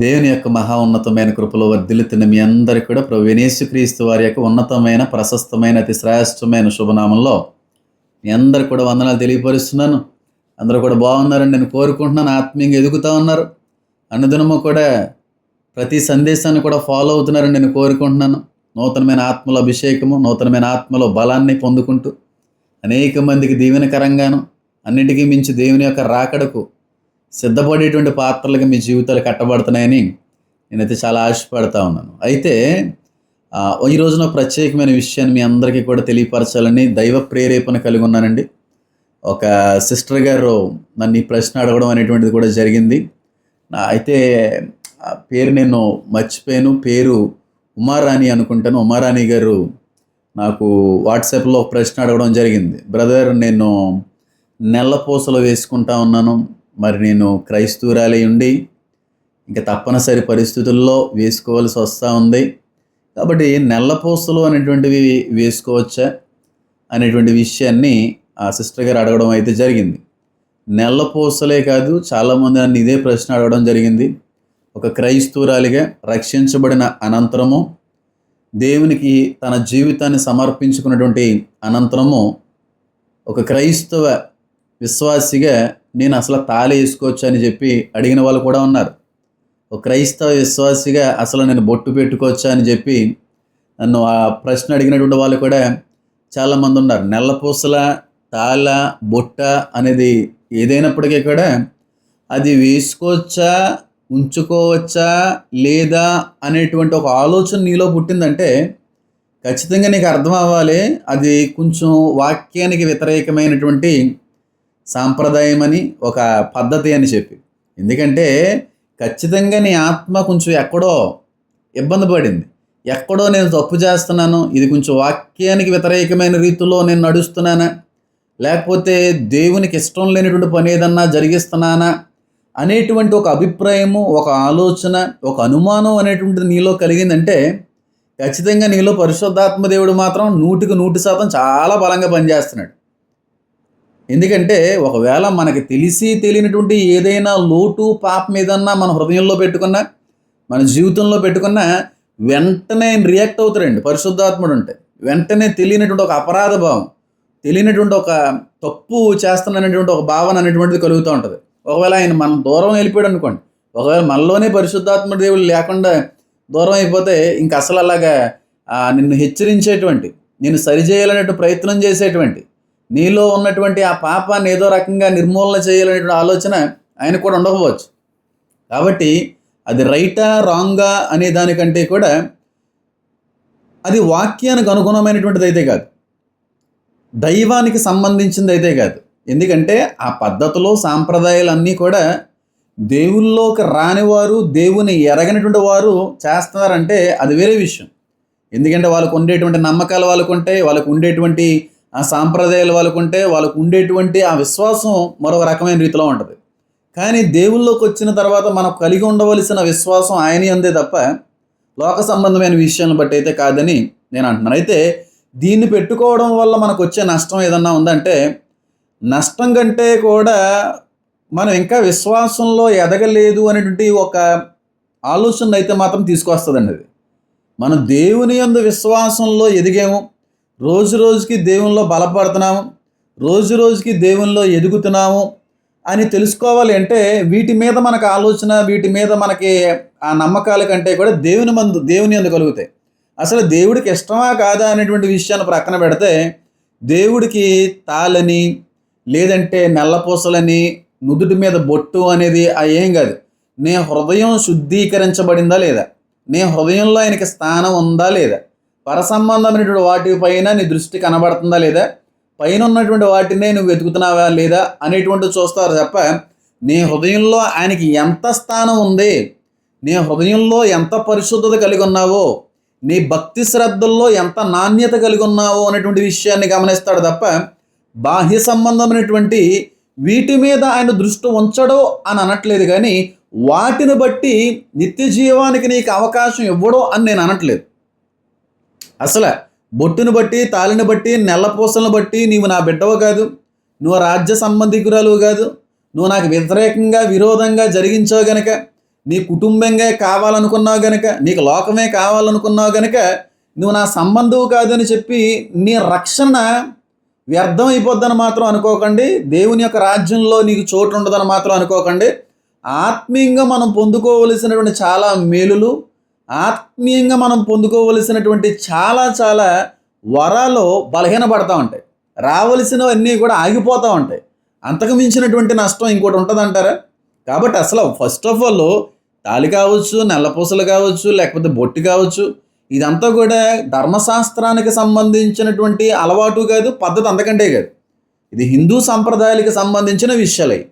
దేవుని యొక్క మహా ఉన్నతమైన కృపలో వర్ధిల్లుతున్న మీ అందరికీ కూడా ప్రభు క్రీస్తు వారి యొక్క ఉన్నతమైన ప్రశస్తమైన అతి శ్రేష్టమైన శుభనామంలో మీ అందరు కూడా వందనాలు తెలియపరుస్తున్నాను. అందరూ కూడా బాగున్నారని నేను కోరుకుంటున్నాను. ఆత్మీయంగా ఎదుగుతూ ఉన్నారు. అన్నదినము కూడా ప్రతి సందేశాన్ని కూడా ఫాలో అవుతున్నారని నేను కోరుకుంటున్నాను. నూతనమైన ఆత్మలో అభిషేకము నూతనమైన ఆత్మలో బలాన్ని పొందుకుంటూ అనేక మందికి దీవెనకరంగాను అన్నిటికీ మించి దేవుని యొక్క రాకడకు సిద్ధపడేటువంటి పాత్రలుగా మీ జీవితాలు కట్టబడుతున్నాయని నేనైతే చాలా ఆశపడతా ఉన్నాను. అయితే ఈ రోజున ప్రత్యేకమైన విషయాన్ని మీ అందరికీ కూడా తెలియపరచాలని దైవ ప్రేరేపణ కలిగి ఉన్నానండి. ఒక సిస్టర్ గారు నన్ను ఈ ప్రశ్న అడగడం అనేటువంటిది కూడా జరిగింది. నా అయితే పేరు నేను మర్చిపోయాను. పేరు ఉమారాణి అనుకుంటాను. ఉమారాణి గారు నాకు వాట్సాప్లో ప్రశ్న అడగడం జరిగింది. బ్రదర్ నేను నెల పూసలు వేసుకుంటా ఉన్నాను. మరి నేను క్రైస్తవురాలి ఉండి ఇంకా తప్పనిసరి పరిస్థితుల్లో వేసుకోవాల్సి వస్తూ ఉంది. కాబట్టి నెల అనేటువంటివి వేసుకోవచ్చా అనేటువంటి విషయాన్ని ఆ సిస్టర్ గారు అడగడం అయితే జరిగింది. నెల పూసలే కాదు చాలామంది నన్ను ఇదే ప్రశ్న అడగడం జరిగింది. ఒక క్రైస్తవురాలిగా రక్షించబడిన అనంతరము దేవునికి తన జీవితాన్ని సమర్పించుకున్నటువంటి అనంతరము ఒక క్రైస్తవ విశ్వాసిగా నేను అసలు తాళి వేసుకోవచ్చు అని చెప్పి అడిగిన వాళ్ళు కూడా ఉన్నారు. ఒక క్రైస్తవ విశ్వాసిగా అసలు నేను బొట్టు పెట్టుకోవచ్చా అని చెప్పి నన్ను ఆ ప్రశ్న అడిగినటువంటి వాళ్ళు కూడా చాలామంది ఉన్నారు. నెల్లపూసల తాళ బొట్ట అనేది ఏదైనప్పటికీ కూడా అది వేసుకోవచ్చా ఉంచుకోవచ్చా లేదా అనేటువంటి ఒక ఆలోచన నీలో పుట్టిందంటే ఖచ్చితంగా నీకు అర్థం అవ్వాలి. అది కొంచెం వాక్యానికి వ్యతిరేకమైనటువంటి సాంప్రదాయం అని ఒక పద్ధతి అని చెప్పి. ఎందుకంటే ఖచ్చితంగా నీ ఆత్మ కొంచెం ఎక్కడో ఇబ్బంది పడింది. ఎక్కడో నేను తప్పు చేస్తున్నాను ఇది కొంచెం వాక్యానికి వ్యతిరేకమైన రీతిలో నేను నడుస్తున్నానా లేకపోతే దేవునికి ఇష్టం లేనటువంటి పని ఏదన్నా జరిగిస్తున్నానా అనేటువంటి ఒక అభిప్రాయము ఒక ఆలోచన ఒక అనుమానం అనేటువంటిది నీలో కలిగిందంటే ఖచ్చితంగా నీలో పరిశుద్ధాత్మ దేవుడు మాత్రం నూటికి నూటి శాతం చాలా బలంగా పనిచేస్తున్నాడు. ఎందుకంటే ఒకవేళ మనకి తెలిసి తెలియనటువంటి ఏదైనా లోటు పాప మీదన్నా మన హృదయంలో పెట్టుకున్నా మన జీవితంలో పెట్టుకున్నా వెంటనే రియాక్ట్ అవుతారండి పరిశుద్ధాత్ముడు అంటే వెంటనే తెలియనటువంటి ఒక అపరాధ భావం తెలియనటువంటి ఒక తప్పు చేస్తున్నటువంటి ఒక భావన అనేటువంటిది కలుగుతూ ఉంటుంది. ఒకవేళ ఆయన మనం దూరం వెళ్ళిపోయాడు అనుకోండి ఒకవేళ మనలోనే పరిశుద్ధాత్మ దేవుడు లేకుండా దూరం అయిపోతే ఇంక అసలు అలాగా నిన్ను హెచ్చరించేటువంటి నేను సరిచేయాలనే ప్రయత్నం చేసేటువంటి నీలో ఉన్నటువంటి ఆ పాపాన్ని ఏదో రకంగా నిర్మూలన చేయాలనేటువంటి ఆలోచన ఆయన కూడా ఉండకపోవచ్చు. కాబట్టి అది రైటా రాంగా అనే దానికంటే కూడా అది వాక్యానికి అనుగుణమైనటువంటిది అయితే కాదు. దైవానికి సంబంధించింది అయితే కాదు. ఎందుకంటే ఆ పద్ధతులు సాంప్రదాయాలు అన్నీ కూడా దేవుల్లోకి రానివారు దేవుని ఎరగనటువంటి వారు చేస్తున్నారంటే అది వేరే విషయం. ఎందుకంటే వాళ్ళకు ఉండేటువంటి నమ్మకాలు వాళ్ళకు ఉంటాయి వాళ్ళకు ఉండేటువంటి సాంప్రదాయాలు వాళ్ళకు ఉంటే వాళ్ళకు ఉండేటువంటి ఆ విశ్వాసం మరొక రకమైన రీతిలో ఉంటుంది. కానీ దేవుల్లోకి వచ్చిన తర్వాత మనం కలిగి ఉండవలసిన విశ్వాసం ఆయన అందే తప్ప లోక సంబంధమైన విషయాలను బట్టి అయితే కాదని నేను అంటున్నాను అయితే దీన్ని పెట్టుకోవడం వల్ల మనకు వచ్చే నష్టం ఏదన్నా ఉందంటే నష్టం కంటే కూడా మనం ఇంకా విశ్వాసంలో ఎదగలేదు అనేటువంటి ఒక ఆలోచన అయితే మాత్రం తీసుకొస్తుందండి అది. మనం దేవుని యందు విశ్వాసంలో ఎదిగాము రోజు రోజుకి దేవునిలో బలపడుతున్నాము రోజు రోజుకి దేవునిలో ఎదుగుతున్నాము అని తెలుసుకోవాలి అంటే వీటి మీద మనకు ఆలోచన వీటి మీద మనకి ఆ నమ్మకాల కంటే కూడా దేవుని మందు దేవుని అందు కలుగుతాయి. అసలు దేవుడికి ఇష్టమా కాదా అనేటువంటి విషయాన్ని ప్రక్కన పెడితే దేవుడికి తాళని లేదంటే నల్లపూసలని నుదుటి మీద బొట్టు అనేది ఆ ఏం కాదు. నీ హృదయం శుద్ధీకరించబడిందా లేదా? నీ హృదయంలో ఆయనకి స్థానం ఉందా లేదా? పరసంబంధమైనటువంటి వాటిపైన నీ దృష్టి కనబడుతుందా లేదా? పైన ఉన్నటువంటి వాటినే నువ్వు వెతుకుతున్నావా లేదా అనేటువంటి చూస్తారు తప్ప నీ హృదయంలో ఆయనకి ఎంత స్థానం ఉంది? నీ హృదయంలో ఎంత పరిశుద్ధత కలిగి ఉన్నావో? నీ భక్తి శ్రద్ధల్లో ఎంత నాణ్యత కలిగి ఉన్నావో అనేటువంటి విషయాన్ని గమనిస్తాడు తప్ప బాహ్య సంబంధమైనటువంటి వీటి మీద ఆయన దృష్టి ఉంచడో అని అనట్లేదు కానీ వాటిని బట్టి నిత్య జీవానికి నీకు అవకాశం ఇవ్వడో అని నేను అనట్లేదు. అసలు బొట్టును బట్టి తాళిని బట్టి నెల్లపూసలను బట్టి నీవు నా బిడ్డవు కాదు. నువ్వు రాజ్య సంబంధికురాలు కాదు. నువ్వు నాకు వ్యతిరేకంగా విరోధంగా జరిగించావు గనక నీ కుటుంబంగా కావాలనుకున్నావు గనక నీకు లోకమే కావాలనుకున్నావు గనక నువ్వు నా సంబంధం కాదని చెప్పి నీ రక్షణ వ్యర్థం అయిపోద్దని మాత్రం అనుకోకండి. దేవుని యొక్క రాజ్యంలో నీకు చోటు ఉండదని మాత్రం అనుకోకండి. ఆత్మీయంగా మనం పొందుకోవలసినటువంటి చాలా మేలులు ఆత్మీయంగా మనం పొందుకోవలసినటువంటి చాలా చాలా వరాలు బలహీనపడతా ఉంటాయి. రావలసినవన్నీ కూడా ఆగిపోతూ ఉంటాయి. అంతకు మించినటువంటి నష్టం ఇంకోటి ఉంటుందంటారా? కాబట్టి అసలు ఫస్ట్ ఆఫ్ ఆల్ తాలి కావచ్చు నల్లపూసలు కావచ్చు లేకపోతే బొట్టు కావచ్చు ఇదంతా కూడా ధర్మశాస్త్రానికి సంబంధించినటువంటి అలవాటు కాదు పద్ధతి అంతకంటే కాదు. ఇది హిందూ సంప్రదాయాలకు సంబంధించిన విషయాలే.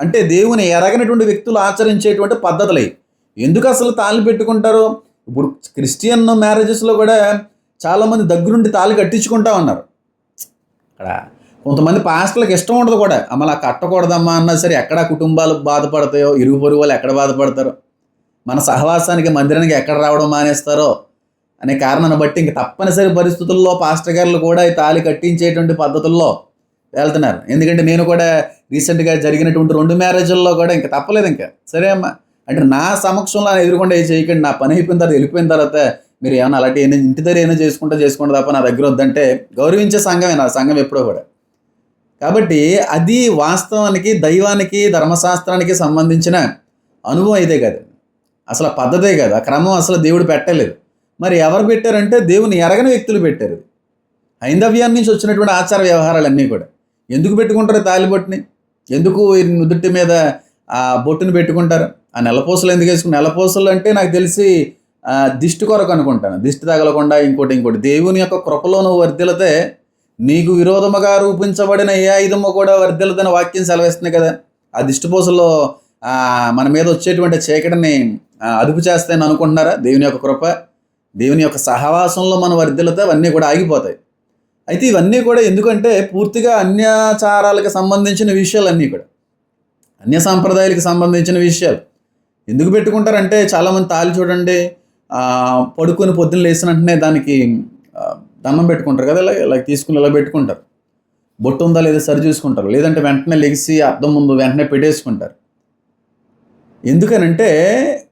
అంటే దేవుని ఎరగనటువంటి వ్యక్తులు ఆచరించేటువంటి పద్ధతులై. ఎందుకు అసలు తాళి పెట్టుకుంటారు? ఇప్పుడు క్రిస్టియన్ మ్యారేజెస్లో కూడా చాలామంది దగ్గరుండి తాళి కట్టించుకుంటా ఉన్నారు. అక్కడ కొంతమంది పాస్టర్లకు ఇష్టం ఉండదు కూడా. అమ్మ అలా కట్టకూడదమ్మా అన్నా సరే ఎక్కడ కుటుంబాలు బాధపడతాయో ఇరుగు పొరుగు వాళ్ళు ఎక్కడ బాధపడతారో? మన సహవాసానికి మందిరానికి ఎక్కడ రావడం మానేస్తారో? అనే కారణాన్ని బట్టి ఇంక తప్పనిసరి పరిస్థితుల్లో పాస్టర్ గారులు కూడా ఈ తాళి కట్టించేటువంటి పద్ధతుల్లో వెళ్తున్నారు. ఎందుకంటే నేను కూడా రీసెంట్గా జరిగినటువంటి రెండు మ్యారేజ్ల్లో కూడా ఇంకా తప్పలేదు ఇంకా. సరే అమ్మా. అంటే నా సమక్షంలో ఆయన ఎదురుకుండా చేయకండి నా పని అయిపోయిన తర్వాత వెళ్ళిపోయిన తర్వాత మీరు ఏమైనా అలాంటి ఏమైనా ఇంటి దగ్గర ఏమైనా చేసుకుంటే చేసుకోండి తప్ప నా దగ్గర వద్దంటే గౌరవించే సంఘమే నా సంఘం ఎప్పుడో కూడా. కాబట్టి అది వాస్తవానికి దైవానికి ధర్మశాస్త్రానికి సంబంధించిన అనుభవం అయితే కాదు. అసలు పద్ధతే కాదు ఆ క్రమం అసలు దేవుడు పెట్టలేదు. మరి ఎవరు పెట్టారంటే దేవుని ఎరగని వ్యక్తులు పెట్టారు. హైందవ్యాన్ని నుంచి వచ్చినటువంటి ఆచార వ్యవహారాలన్నీ కూడా. ఎందుకు పెట్టుకుంటారు తాలిబొట్టుని? ఎందుకు నుదుటి మీద ఆ బొట్టుని పెట్టుకుంటారు? ఆ నెలపూసలు ఎందుకు వేసుకుని నెలపూసలు అంటే నాకు తెలిసి దిష్టి కొరకు అనుకుంటాను. దిష్టి తగలకుండా ఇంకోటి ఇంకోటి. దేవుని యొక్క కృపలో నువ్వు నీకు విరోధముగా రూపించబడిన ఏ ఆయుధము కూడా వర్ధిలదని వాక్యం సెలవిస్తుంది కదా. ఆ దిష్టిపూసలో మన మీద వచ్చేటువంటి చీకటిని అదుపు చేస్తాయని అనుకుంటున్నారా? దేవుని యొక్క కృప దేవుని యొక్క సహవాసంలో మనం వర్ధిలతే అవన్నీ కూడా ఆగిపోతాయి. అయితే ఇవన్నీ కూడా ఎందుకంటే పూర్తిగా అన్యాచారాలకు సంబంధించిన విషయాలన్నీ కూడా. అన్య సాంప్రదాయాలకు సంబంధించిన విషయాలు. ఎందుకు పెట్టుకుంటారంటే చాలామంది తాళి చూడండి పడుకొని పొద్దున్న లేచిన వెంటనే దానికి దండం పెట్టుకుంటారు కదా ఇలా ఇలా తీసుకుని ఇలా పెట్టుకుంటారు. బొట్టు ఉందా లేదా సరి చూసుకుంటారు. లేదంటే వెంటనే లెగిసి అద్దం ముందు వెంటనే పెట్టేసుకుంటారు. ఎందుకనంటే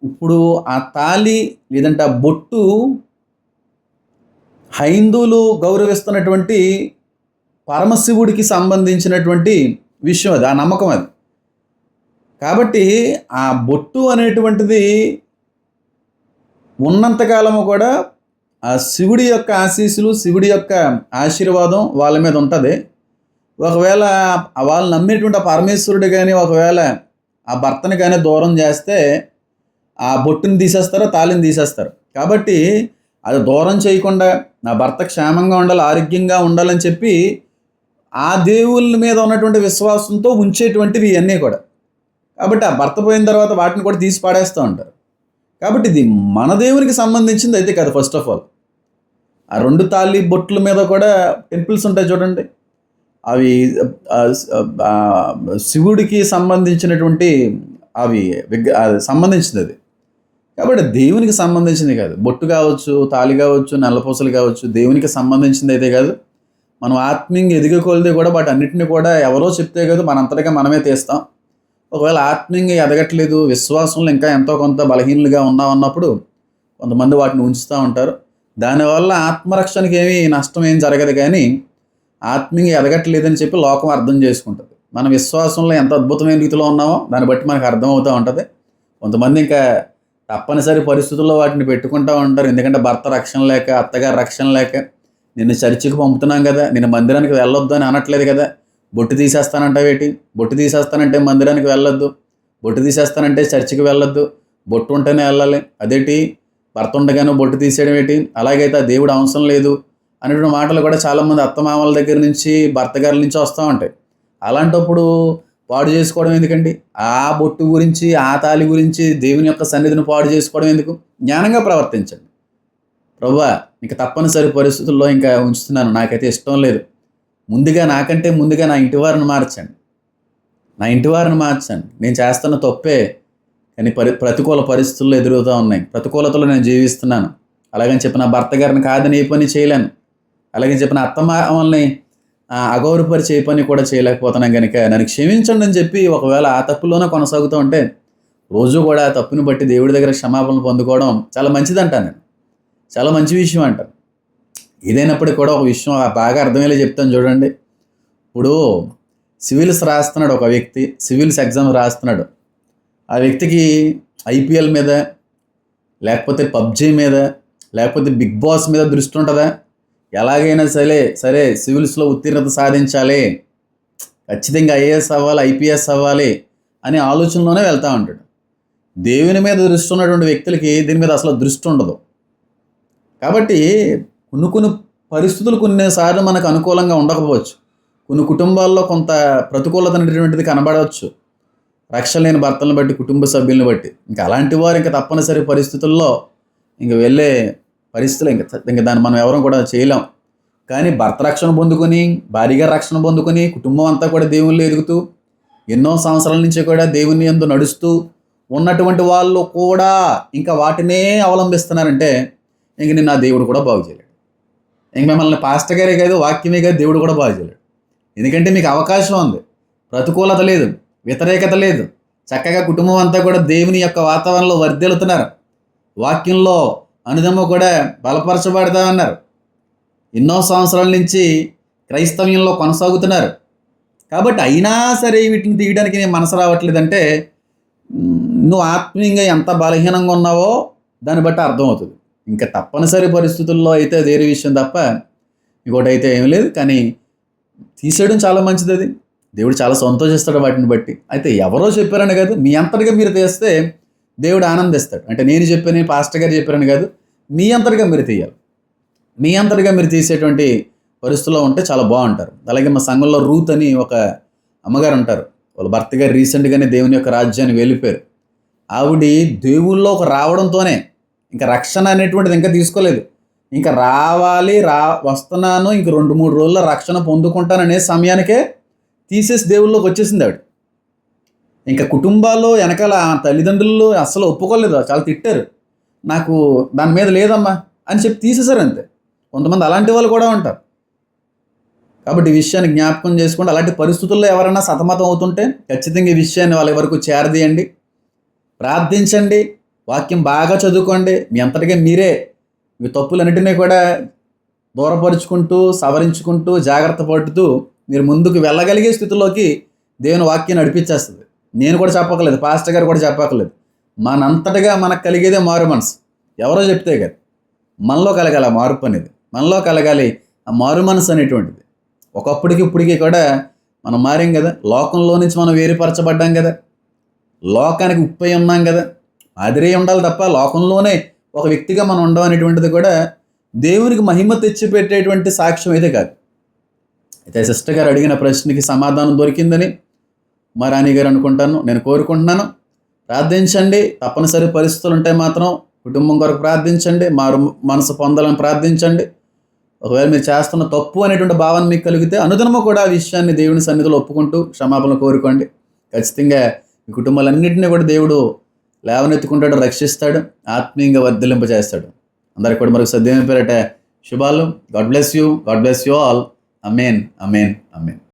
ఇప్పుడు ఆ తాళి లేదంటే ఆ బొట్టు హైందువులు గౌరవిస్తున్నటువంటి పరమశివుడికి సంబంధించినటువంటి విషయం అది ఆ నమ్మకం అది. కాబట్టి ఆ బొట్టు అనేటువంటిది ఉన్నంతకాలము కూడా ఆ శివుడి యొక్క ఆశీస్సులు శివుడి యొక్క ఆశీర్వాదం వాళ్ళ మీద ఉంటుంది. ఒకవేళ వాళ్ళు నమ్మేటువంటి ఆ పరమేశ్వరుడు కానీ ఒకవేళ ఆ భర్తని కానీ దూరం చేస్తే ఆ బొట్టుని తీసేస్తారు తాళిని తీసేస్తారు. కాబట్టి అది దూరం చేయకుండా నా భర్త క్షేమంగా ఉండాలి ఆరోగ్యంగా ఉండాలని చెప్పి ఆ దేవుళ్ళ మీద ఉన్నటువంటి విశ్వాసంతో ఉంచేటువంటివి ఇవన్నీ కూడా. కాబట్టి ఆ భర్త పోయిన తర్వాత వాటిని కూడా తీసి పాడేస్తూ ఉంటారు. కాబట్టి ఇది మన దేవునికి సంబంధించింది అయితే కాదు ఫస్ట్ ఆఫ్ ఆల్ ఆ రెండు తాళి బొట్ల మీద కూడా టెంపుల్స్ ఉంటాయి చూడండి. అవి శివుడికి సంబంధించినటువంటి అవి విగ్ర సంబంధించింది అది. కాబట్టి దేవునికి సంబంధించింది కాదు. బొట్టు కావచ్చు తాళి కావచ్చు నల్లపూసలు కావచ్చు దేవునికి సంబంధించింది అయితే కాదు. మనం ఆత్మీయంగా ఎదిగే కొలిదే కూడా వాటి అన్నింటినీ కూడా ఎవరో చెప్తే కాదు మనంతటిగా మనమే తీస్తాం. ఒకవేళ ఆత్మీయంగా ఎదగట్లేదు విశ్వాసంలో ఇంకా ఎంతో కొంత బలహీనలుగా ఉన్నామన్నప్పుడు కొంతమంది వాటిని ఉంచుతూ ఉంటారు. దానివల్ల ఆత్మరక్షణకి ఏమీ నష్టం ఏం జరగదు కానీ ఆత్మీయంగా ఎదగట్లేదని చెప్పి లోకం అర్థం చేసుకుంటుంది. మన విశ్వాసంలో ఎంత అద్భుతమైన రీతిలో ఉన్నామో దాన్ని బట్టి మనకు అర్థమవుతూ ఉంటుంది. కొంతమంది ఇంకా తప్పనిసరి పరిస్థితుల్లో వాటిని పెట్టుకుంటూ ఉంటారు. ఎందుకంటే భర్త రక్షణ లేక అత్తగారి రక్షణ లేక నిన్ను చర్చికి పంపుతున్నాం కదా నిన్ను మందిరానికి వెళ్ళొద్దు అని అనట్లేదు కదా బొట్టు తీసేస్తానంటావేటి బొట్టు తీసేస్తానంటే మందిరానికి వెళ్ళొద్దు. బొట్టు తీసేస్తానంటే చర్చికి వెళ్ళొద్దు. బొట్టు ఉంటేనే వెళ్ళాలి. అదేటి? భర్త ఉండగానే బొట్టు తీసేయడం ఏంటి? అలాగైతే ఆ దేవుడు అవసరం లేదు అనేటువంటి మాటలు కూడా చాలామంది అత్తమామల దగ్గర నుంచి భర్త గారి నుంచి వస్తూ ఉంటాయి. అలాంటప్పుడు పాడు చేసుకోవడం ఎందుకండి? ఆ బొట్టు గురించి ఆ తాలి గురించి దేవుని యొక్క సన్నిధిని పాడు చేసుకోవడం ఎందుకు? జ్ఞానంగా ప్రవర్తించండి. ప్రభా ఇంకా తప్పనిసరి పరిస్థితుల్లో ఇంకా ఉంచుతున్నాను. నాకైతే ఇష్టం లేదు. ముందుగా నాకంటే ముందుగా నా ఇంటి వారిని మార్చండి. నా ఇంటి వారిని మార్చండి. నేను చేస్తున్న తప్పే కానీ పరి ప్రతికూల పరిస్థితుల్లో ఎదురవుతూ ఉన్నాయి. ప్రతికూలతలో నేను జీవిస్తున్నాను. అలాగని చెప్పి నా భర్త గారిని కాదని ఏ పని చేయలేను. అలాగే చెప్పిన అత్తమామల్ని అగౌరవపరిచే ఏ పని కూడా చేయలేకపోతున్నాను కనుక నన్ను క్షమించండి అని చెప్పి ఒకవేళ ఆ తప్పులోనే కొనసాగుతూ ఉంటే రోజు కూడా తప్పుని బట్టి దేవుడి దగ్గర క్షమాపణలు పొందుకోవడం చాలా మంచిదంటాను నేను. చాలా మంచి విషయం అంటాను. ఏదైనప్పటికీ కూడా ఒక విషయం బాగా అర్థమయ్యేలా చెప్తాను చూడండి. ఇప్పుడు సివిల్స్ రాస్తున్నాడు ఒక వ్యక్తి సివిల్స్ ఎగ్జామ్ రాస్తున్నాడు. ఆ వ్యక్తికి ఐపీఎల్ మీద లేకపోతే పబ్జీ మీద లేకపోతే బిగ్ బాస్ మీద దృష్టి ఉంటుందా? ఎలాగైనా సరే సరే సివిల్స్లో ఉత్తీర్ణత సాధించాలి. ఖచ్చితంగా ఐఏఎస్ అవ్వాలి ఐపీఎస్ అవ్వాలి అనే ఆలోచనలోనే వెళ్తూ ఉంటాడు. దేవుని మీద దృష్టి ఉన్నటువంటి వ్యక్తులకి దీని మీద అసలు దృష్టి ఉండదు. కాబట్టి కొన్ని కొన్ని పరిస్థితులు కొన్నిసార్లు మనకు అనుకూలంగా ఉండకపోవచ్చు. కొన్ని కుటుంబాల్లో కొంత ప్రతికూలత అనేటువంటిది కనబడవచ్చు. రక్షణ లేని భర్తలను బట్టి కుటుంబ సభ్యులను బట్టి. ఇంకా అలాంటి వారు ఇంకా తప్పనిసరి పరిస్థితుల్లో ఇంక వెళ్ళే పరిస్థితులు ఇంకా ఇంకా దాన్ని మనం ఎవరం కూడా చేయలేం. కానీ భర్త రక్షణ పొందుకొని భార్యగా రక్షణ పొందుకొని కుటుంబం అంతా కూడా దేవుళ్ళు ఎదుగుతూ ఎన్నో సంవత్సరాల నుంచి కూడా దేవుని ఎందు నడుస్తూ ఉన్నటువంటి వాళ్ళు కూడా ఇంకా వాటినే అవలంబిస్తున్నారంటే ఇంక నేను నా దేవుడు కూడా బాగు చేయలేడు ఇంక మిమ్మల్ని పాస్టర్ గారే కాదు వాక్యమే కాదు దేవుడు కూడా బాగా చేయలేడు. ఎందుకంటే మీకు అవకాశం ఉంది. ప్రతికూలత లేదు వ్యతిరేకత లేదు. చక్కగా కుటుంబం అంతా కూడా దేవుని యొక్క వాతావరణంలో వర్ధిల్లుతున్నారు. వాక్యంలో అనుదమ్మ కూడా బలపరచబడతామన్నారు. ఎన్నో సంవత్సరాల నుంచి క్రైస్తవ్యంలో కొనసాగుతున్నారు. కాబట్టి అయినా సరే వీటిని తీయడానికి నేను మనసు రావట్లేదంటే నువ్వు ఆత్మీయంగా ఎంత బలహీనంగా ఉన్నావో దాన్ని బట్టి అర్థమవుతుంది. ఇంకా తప్పనిసరి పరిస్థితుల్లో అయితే వేరే విషయం తప్ప ఇంకోటి అయితే ఏం లేదు. కానీ తీసేయడం చాలా మంచిది అది దేవుడు చాలా సంతోషిస్తాడు వాటిని బట్టి. అయితే ఎవరో చెప్పారని కాదు మీ అంతటిగా మీరు తీస్తే దేవుడు ఆనందిస్తాడు. అంటే నేను చెప్పాను పాస్టర్ గారు చెప్పారని కాదు మీ అంతటిగా మీరు తీయాలి. మీ అంతటిగా మీరు తీసేటువంటి పరిస్థితుల్లో ఉంటే చాలా బాగుంటారు. అలాగే మా సంఘంలో రూత్ అని ఒక అమ్మగారు ఉంటారు. వాళ్ళ భర్త గారు రీసెంట్గానే దేవుని యొక్క రాజ్యాన్ని వెళ్ళిపోయారు. ఆవిడ ఒక రావడంతోనే ఇంకా రక్షణ అనేటువంటిది ఇంకా తీసుకోలేదు. ఇంకా రావాలి రా వస్తున్నాను ఇంక రెండు మూడు రోజుల్లో రక్షణ పొందుకుంటాననే సమయానికే తీసేసి దేవుళ్ళలోకి వచ్చేసింది ఆవిడ. ఇంకా కుటుంబాల్లో వెనకాల ఆ తల్లిదండ్రులు అస్సలు ఒప్పుకోలేదు చాలా తిట్టారు. నాకు దాని మీద లేదమ్మా అని చెప్పి తీసేశారు అంతే. కొంతమంది అలాంటి వాళ్ళు కూడా ఉంటారు. కాబట్టి ఈ విషయాన్ని జ్ఞాపకం చేసుకోండి అలాంటి పరిస్థితుల్లో ఎవరైనా సతమతం అవుతుంటే ఖచ్చితంగా ఈ విషయాన్ని వాళ్ళ వరకు చేరదీయండి. ప్రార్థించండి. వాక్యం బాగా చదువుకోండి. మీ అంతటిగా మీరే. మీ తప్పులన్నిటినీ కూడా దూరపరుచుకుంటూ సవరించుకుంటూ జాగ్రత్త పడుతూ మీరు ముందుకు వెళ్ళగలిగే స్థితిలోకి దేవుని వాక్యం నడిపించేస్తుంది. నేను కూడా చెప్పకలేదు పాస్టర్ గారు కూడా చెప్పకలేదు మనంతటగా మనకు కలిగేదే మారు మనసు. ఎవరో చెప్తే కదా మనలో కలగాలి ఆ మార్పు అనేది. మనలో కలగాలి ఆ మారు మనసు అనేటువంటిది. ఒకప్పటికి ఇప్పటికీ కూడా మనం మారాం కదా. లోకంలో నుంచి మనం వేరుపరచబడ్డాం కదా. లోకానికి ఉప్పై ఉన్నాం కదా. మాదిరే ఉండాలి తప్ప లోకంలోనే ఒక వ్యక్తిగా మనం ఉండడం అనేటువంటిది కూడా దేవునికి మహిమ తెచ్చిపెట్టేటువంటి సాక్ష్యం అయితే కాదు. అయితే సిస్టర్ గారు అడిగిన ప్రశ్నకి సమాధానం దొరికిందని మా రాణి గారు అనుకుంటాను. నేను కోరుకుంటున్నాను. ప్రార్థించండి. తప్పనిసరి పరిస్థితులు ఉంటే మాత్రం కుటుంబం కొరకు ప్రార్థించండి. మారు మనసు పొందాలని ప్రార్థించండి. ఒకవేళ మీరు చేస్తున్న తప్పు అనేటువంటి భావన మీకు కలిగితే అనుదినము కూడా ఆ విషయాన్ని దేవుని సన్నిధిలో ఒప్పుకుంటూ క్షమాపణ కోరుకోండి. ఖచ్చితంగా మీ కుటుంబాలన్నింటినీ కూడా దేవుడు లేవనెత్తుకుంటాడు రక్షిస్తాడు ఆత్మీయంగా వర్ధలింప చేస్తాడు అందరికి కూడా మరొక సద్యమైన పేరట శుభాలు. God bless you. God bless you all. Amen amen amen